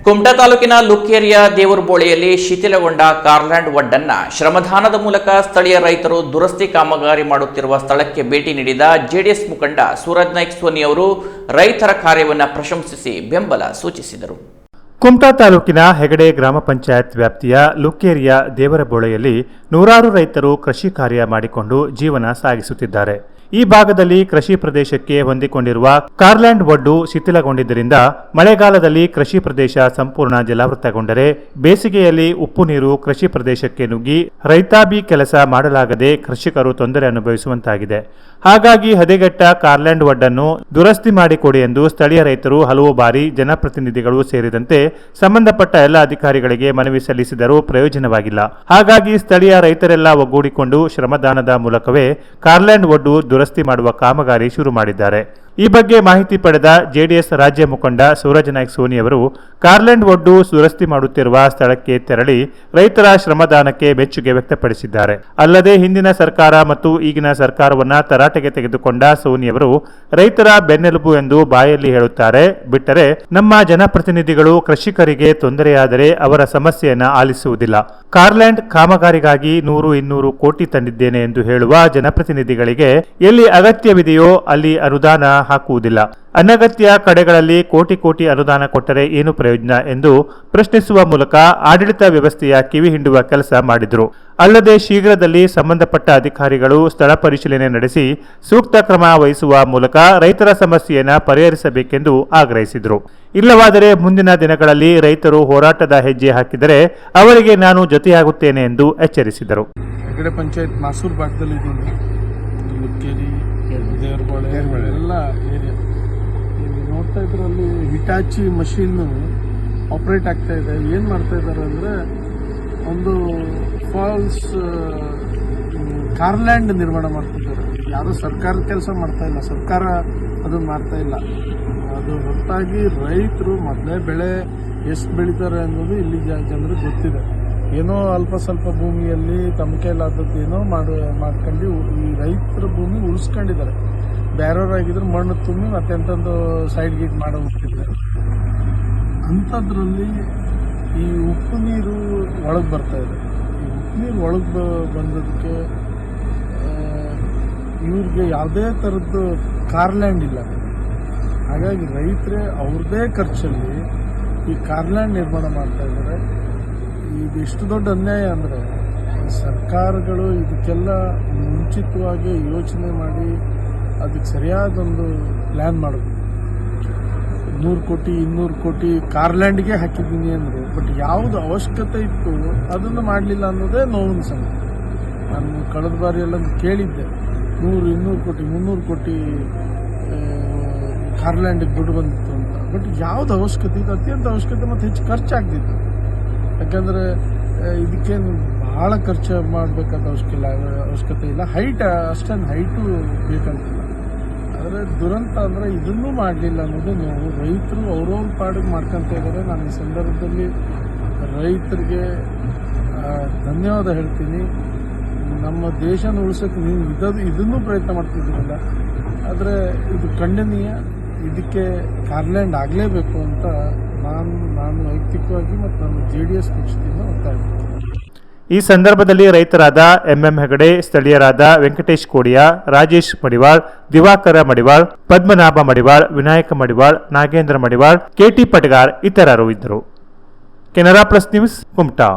ಕುಮಟಾ ತಾಲೂಕಿನ ಲುಕ್ಕೇರಿಯ ದೇವರಬೋಳೆಯಲ್ಲಿ ಶಿಥಿಲಗೊಂಡ ಕಾರ್ಲ್ಯಾಂಡ್ ವಡ್ಡನ್ನ ಶ್ರಮದಾನದ ಮೂಲಕ ಸ್ಥಳೀಯ ರೈತರು ದುರಸ್ತಿ ಕಾಮಗಾರಿ ಮಾಡುತ್ತಿರುವ ಸ್ಥಳಕ್ಕೆ ಭೇಟಿ ನೀಡಿದ ಜೆಡಿಎಸ್ ಮುಖಂಡ ಸೂರಜ್ ನಾಯ್ಕ್ ಸೋನಿ ಅವರು ರೈತರ ಕಾರ್ಯವನ್ನು ಪ್ರಶಂಸಿಸಿ ಬೆಂಬಲ ಸೂಚಿಸಿದರು. ಕುಮಟಾ ತಾಲೂಕಿನ ಹೆಗಡೆ ಗ್ರಾಮ ಪಂಚಾಯತ್ ವ್ಯಾಪ್ತಿಯ ಲುಕ್ಕೇರಿಯ ದೇವರಬೋಳೆಯಲ್ಲಿ ನೂರಾರು ರೈತರು ಕೃಷಿ ಕಾರ್ಯ ಮಾಡಿಕೊಂಡು ಜೀವನ ಸಾಗಿಸುತ್ತಿದ್ದಾರೆ. ಈ ಭಾಗದಲ್ಲಿ ಕೃಷಿ ಪ್ರದೇಶಕ್ಕೆ ಹೊಂದಿಕೊಂಡಿರುವ ಕಾರ್ಲ್ಯಾಂಡ್ ಒಡ್ಡು ಶಿಥಿಲಗೊಂಡಿದ್ದರಿಂದ ಮಳೆಗಾಲದಲ್ಲಿ ಕೃಷಿ ಪ್ರದೇಶ ಸಂಪೂರ್ಣ ಜಲಾವೃತಗೊಂಡರೆ ಬೇಸಿಗೆಯಲ್ಲಿ ಉಪ್ಪು ನೀರು ಕೃಷಿ ಪ್ರದೇಶಕ್ಕೆ ನುಗ್ಗಿ ರೈತಾಬಿ ಕೆಲಸ ಮಾಡಲಾಗದೆ ಕೃಷಿಕರು ತೊಂದರೆ ಅನುಭವಿಸುವಂತಾಗಿದೆ. ಹಾಗಾಗಿ ಹದೆಗೆಟ್ಟ ಕಾರ್ಲ್ಯಾಂಡ್ ಒಡ್ಡನ್ನು ದುರಸ್ತಿ ಮಾಡಿಕೊಡಿ ಎಂದು ಸ್ಥಳೀಯ ರೈತರು ಹಲವು ಬಾರಿ ಜನಪ್ರತಿನಿಧಿಗಳು ಸೇರಿದಂತೆ ಸಂಬಂಧಪಟ್ಟ ಎಲ್ಲ ಅಧಿಕಾರಿಗಳಿಗೆ ಮನವಿ ಸಲ್ಲಿಸಿದರೂ ಪ್ರಯೋಜನವಾಗಿಲ್ಲ. ಹಾಗಾಗಿ ಸ್ಥಳೀಯ ರೈತರೆಲ್ಲ ಒಗ್ಗೂಡಿಕೊಂಡು ಶ್ರಮದಾನದ ಮೂಲಕವೇ ಕಾರ್ಲ್ಯಾಂಡ್ ಒಡ್ಡು ಮಾಡುವ ಕಾಮಗಾರಿ ಶುರು ಮಾಡಿದ್ದಾರೆ. ಈ ಬಗ್ಗೆ ಮಾಹಿತಿ ಪಡೆದ ಜೆಡಿಎಸ್ ರಾಜ್ಯ ಮುಖಂಡ ಸೂರಜ್ ನಾಯ್ಕ್ ಸೋನಿ ಅವರು, ಕಾರ್ಲ್ಯಾಂಡ್ ಒಡ್ಡು ದುರಸ್ತಿ ಮಾಡುತ್ತಿರುವ ಸ್ಥಳಕ್ಕೆ ತೆರಳಿ ರೈತರ ಶ್ರಮದಾನಕ್ಕೆ ಮೆಚ್ಚುಗೆ ವ್ಯಕ್ತಪಡಿಸಿದ್ದಾರೆ. ಅಲ್ಲದೆ ಹಿಂದಿನ ಸರ್ಕಾರ ಮತ್ತು ಈಗಿನ ಸರ್ಕಾರವನ್ನ ತರಾಟೆಗೆ ತೆಗೆದುಕೊಂಡ ಸೋನಿ ಅವರು, ರೈತರ ಬೆನ್ನೆಲುಬು ಎಂದು ಬಾಯಲ್ಲಿ ಹೇಳುತ್ತಾರೆ, ಬಿಟ್ಟರೆ ನಮ್ಮ ಜನಪ್ರತಿನಿಧಿಗಳು ಕೃಷಿಕರಿಗೆ ತೊಂದರೆಯಾದರೆ ಅವರ ಸಮಸ್ಯೆಯನ್ನು ಆಲಿಸುವುದಿಲ್ಲ. ಕಾರ್ಲ್ಯಾಂಡ್ ಕಾಮಗಾರಿಗಾಗಿ ನೂರು ಇನ್ನೂರು ಕೋಟಿ ತಂದಿದ್ದೇನೆ ಎಂದು ಹೇಳುವ ಜನಪ್ರತಿನಿಧಿಗಳಿಗೆ ಎಲ್ಲಿ ಅಗತ್ಯವಿದೆಯೋ ಅಲ್ಲಿ ಅನುದಾನ ಹಾಕುವುದಿಲ್ಲ. ಅನಗತ್ಯ ಕಡೆಗಳಲ್ಲಿ ಕೋಟಿ ಕೋಟಿ ಅನುದಾನ ಕೊಟ್ಟರೆ ಏನು ಪ್ರಯೋಜನ ಎಂದು ಪ್ರಶ್ನಿಸುವ ಮೂಲಕ ಆಡಳಿತ ವ್ಯವಸ್ಥೆಯ ಕಿವಿ ಹಿಂಡುವ ಕೆಲಸ ಮಾಡಿದರು. ಅಲ್ಲದೆ ಶೀಘ್ರದಲ್ಲಿ ಸಂಬಂಧಪಟ್ಟ ಅಧಿಕಾರಿಗಳು ಸ್ಥಳ ಪರಿಶೀಲನೆ ನಡೆಸಿ ಸೂಕ್ತ ಕ್ರಮ ವಹಿಸುವ ಮೂಲಕ ರೈತರ ಸಮಸ್ಯೆಯನ್ನು ಪರಿಹರಿಸಬೇಕೆಂದು ಆಗ್ರಹಿಸಿದರು. ಇಲ್ಲವಾದರೆ ಮುಂದಿನ ದಿನಗಳಲ್ಲಿ ರೈತರು ಹೋರಾಟದ ಹೆಜ್ಜೆ ಹಾಕಿದರೆ ಅವರಿಗೆ ನಾನು ಜೊತೆಯಾಗುತ್ತೇನೆ ಎಂದು ಎಚ್ಚರಿಸಿದರು ಹೆಗಡೆ ಪಂಚಾಯತ್ ಮಾಸೂರು ಭಾಗದಲ್ಲಿ ಇದ್ದೀನಿ ಲುಕ್ಕೇರಿ ದೇವರಬಾಳೆ ಎಲ್ಲ ಏರಿಯಾ ಇಲ್ಲಿ ನೋಡ್ತಾ ಇದ್ರಲ್ಲಿ ಹಿಟಾಚಿ ಮಷೀನು ಆಪ್ರೇಟ್ ಆಗ್ತಾ ಇದೆ. ಏನು ಮಾಡ್ತಾ ಇದ್ದಾರೆ ಅಂದರೆ ಒಂದು ಫಾಲ್ಸ್ ಕಾರ್ಲ್ಯಾಂಡ್ ನಿರ್ಮಾಣ ಮಾಡ್ತಿದ್ದಾರೆ. ಯಾರು ಸರ್ಕಾರದ ಕೆಲಸ ಮಾಡ್ತಾ ಇಲ್ಲ. ಸರ್ಕಾರ ಅದನ್ನು ಮಾಡ್ತಾ ಇಲ್ಲ. ಅದು ಹೊರತಾಗಿ ರೈತರು ಮೊದಲೇ ಬೆಳೆ ಎಷ್ಟು ಬೆಳೀತಾರೆ ಅನ್ನೋದು ಇಲ್ಲಿ ಜನರಿಗೆ ಗೊತ್ತಿದೆ. ಏನೋ ಅಲ್ಪ ಸ್ವಲ್ಪ ಭೂಮಿಯಲ್ಲಿ ತಮ್ಮ ಕೈಲಾದದ್ದು ಏನೋ ಮಾಡಿ ಮಾಡ್ಕೊಂಡು ಈ ರೈತರ ಭೂಮಿ ಉಳಿಸ್ಕೊಂಡಿದ್ದಾರೆ. ಬೇರೆಯವರಾಗಿದ್ರೆ ಮಣ್ಣು ತುಂಬಿ ಮತ್ತೆ ಎಂತಂದು ಸೈಡ್ ಗೀಟ್ ಮಾಡೋ ಹೋಗ್ತಿದ್ದಾರೆ. ಅಂಥದ್ರಲ್ಲಿ ಈ ಉಪ್ಪು ನೀರು ಒಳಗೆ ಇದೆ. ಈ ಉಪ್ಪು ನೀರು ಒಳಗೆ ಬಂದದಕ್ಕೆ ಇವ್ರಿಗೆ ಯಾವುದೇ ಥರದ್ದು ಕಾರ್ಲ್ಯಾಂಡ್ ಇಲ್ಲ. ಹಾಗಾಗಿ ರೈತರೇ ಅವ್ರದ್ದೇ ಖರ್ಚಲ್ಲಿ ಈ ಕಾರ್ಲ್ಯಾಂಡ್ ನಿರ್ಮಾಣ ಮಾಡ್ತಾ ಇದ್ದಾರೆ. ಇದು ದೊಡ್ಡ ಅನ್ಯಾಯ ಅಂದರೆ ಸರ್ಕಾರಗಳು ಇದಕ್ಕೆಲ್ಲ ಮುಂಚಿತವಾಗಿ ಯೋಚನೆ ಮಾಡಿ ಅದಕ್ಕೆ ಸರಿಯಾದೊಂದು ಪ್ಲ್ಯಾನ್ ಮಾಡಬೇಕು ನೂರು ಕೋಟಿ, ಇನ್ನೂರು ಕೋಟಿ ಕಾರ್ಲ್ಯಾಂಡ್ಗೆ ಹಾಕಿದ್ದೀನಿ ಅಂದರು ಬಟ್ ಯಾವುದು ಅವಶ್ಯಕತೆ ಇತ್ತು ಅದನ್ನು ಮಾಡಲಿಲ್ಲ ಅನ್ನೋದೇ ನೋವಿನ ಸಂಗತಿ. ನಾನು ಕಳೆದ ಬಾರಿ ಎಲ್ಲ ಕೇಳಿದ್ದೆ. ನೂರು, ಇನ್ನೂರು ಕೋಟಿ, ಮುನ್ನೂರು ಕೋಟಿ ಕಾರ್ಲ್ಯಾಂಡಿಗೆ ದುಡ್ಡು ಬಂದಿತ್ತು ಅಂತ. ಬಟ್ ಯಾವುದು ಅವಶ್ಯಕತೆ ಇದು ಅತ್ಯಂತ ಅವಶ್ಯಕತೆ ಮತ್ತು ಹೆಚ್ಚು ಖರ್ಚಾಗ್ತಿತ್ತು. ಯಾಕಂದರೆ ಇದಕ್ಕೇನು ಭಾಳ ಖರ್ಚು ಮಾಡಬೇಕಾದ ಅವಶ್ಯಕಿಲ್ಲ, ಅವಶ್ಯಕತೆ ಇಲ್ಲ. ಹೈಟ್ ಅಷ್ಟೊಂದು ಹೈಟು ಬೇಕಂತಿಲ್ಲ. ಆದರೆ ದುರಂತ ಅಂದರೆ ಇದನ್ನೂ ಮಾಡಲಿಲ್ಲ ಅನ್ನೋದು ನೀವು. ರೈತರು ಅವ್ರವ್ರ ಪಾಡಿಗೆ ಮಾಡ್ಕೊತ ಇದ್ದಾರೆ ನಾನು ಈ ಸಂದರ್ಭದಲ್ಲಿ ರೈತರಿಗೆ ಧನ್ಯವಾದ ಹೇಳ್ತೀನಿ. ನಮ್ಮ ದೇಶನ ಉಳಿಸೋಕೆ ನೀವು ಇದದು ಇದನ್ನೂ ಪ್ರಯತ್ನ ಮಾಡ್ತಿದ್ದೀರಲ್ಲ. ಆದರೆ ಇದು ಖಂಡನೀಯ. ಇದಕ್ಕೆ ಕಾರ್ಲ್ಯಾಂಡ್ ಆಗಲೇಬೇಕು ಅಂತ ನಾನು ನಾನು ವೈಯಕ್ತಿಕವಾಗಿ ಮತ್ತು ನಾನು ಜೆ ಡಿ ಎಸ್ ಪಕ್ಷದಿಂದ ಈ ಸಂದರ್ಭದಲ್ಲಿ ರೈತರಾದ ಎಂಎಂ ಹೆಗಡೆ, ಸ್ಥಳೀಯರಾದ ವೆಂಕಟೇಶ್ ಕೋಡಿಯಾ, ರಾಜೇಶ್ ಮಡಿವಾಳ್, ದಿವಾಕರ ಮಡಿವಾಳ್, ಪದ್ಮನಾಭ ಮಡಿವಾಳ್, ವಿನಾಯಕ ಮಡಿವಾಳ್, ನಾಗೇಂದ್ರ ಮಡಿವಾಳ್ ಕೆಟಿ ಪಟಗಾರ್ ಇತರರು ಇದ್ದರು. Canara plus news Kumta.